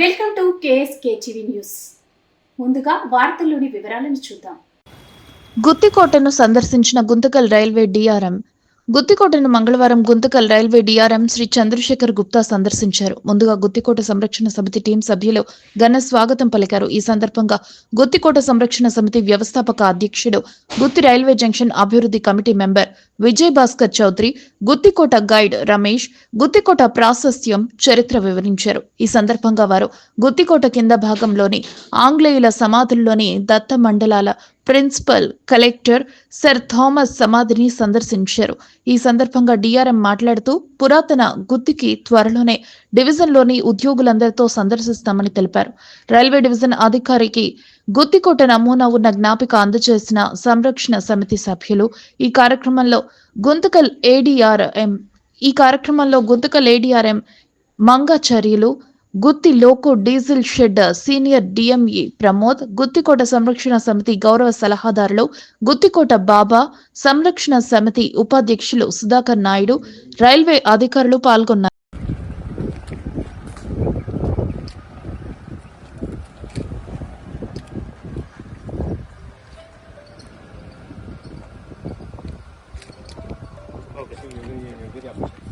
Welcome to KSK TV news. ముందుగా వార్తల్లోని వివరాలను చూద్దాం. గుత్తికోటను సందర్శించిన గుంతకల్ రైల్వే డిఆర్ఎం గుత్తికోటను మంగళవారం గుంతకల్ రైల్వే డిఆర్ఎం శ్రీ చంద్రశేఖర్ గుప్తా సందర్శించారు. ముందుగా గుత్తికోట సంరక్షణ సమితి టీం సభ్యులు ఘన స్వాగతం పలికారు. ఈ సందర్భంగా గుత్తికోట సంరక్షణ సమితి వ్యవస్థాపక అధ్యక్షుడు గుత్తి రైల్వే జంక్షన్ అభివృద్ధి committee member Vijay Bhaskar Chowdary Guttikota guide Ramesh Guttikota ప్రాశస్త్యం చరిత్ర వివరించారు. ఈ సందర్భంగా వారు గుత్తికోట కింద భాగంలోని ఆంగ్లేయుల సమాధుల్లోని దత్త మండలాల ప్రిన్సిపల్ కలెక్టర్ సర్ థామస్ సమాధిని సందర్శించారు. ఈ సందర్భంగా డిఆర్ఎం మాట్లాడుతూ పురాతన గుత్తికి త్వరలోనే డివిజన్లోని ఉద్యోగులందరితో సందర్శిస్తామని తెలిపారు. రైల్వే డివిజన్ అధికారికి గుత్తికోట నమూనా ఉన్న జ్ఞాపిక అందజేసిన సంరక్షణ సమితి సభ్యులు ఈ కార్యక్రమంలో గుంతకల్ ఏడీఆర్ఎం ఈ కార్యక్రమంలో Guntakal ADRM Mangacharyulu Gutti loco diesel shed senior DME Pramod Guttikota సంరక్షణ సమితి గౌరవ సలహాదారులు గుత్తికోట బాబా సంరక్షణ సమితి ఉపాధ్యక్షులు సుధాకర్ నాయుడు రైల్వే అధికారులు పాల్గొన్నారు. ఓకే.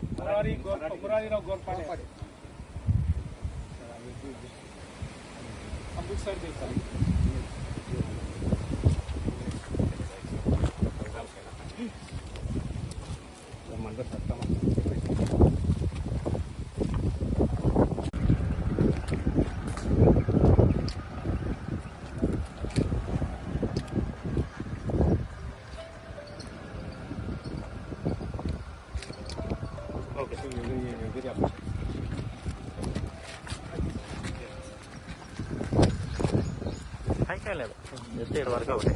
మురారీరావు గోల్పాడే అంబుత్సర్ చేస్తారు bir yapacak. Haykalle yeter var kavga.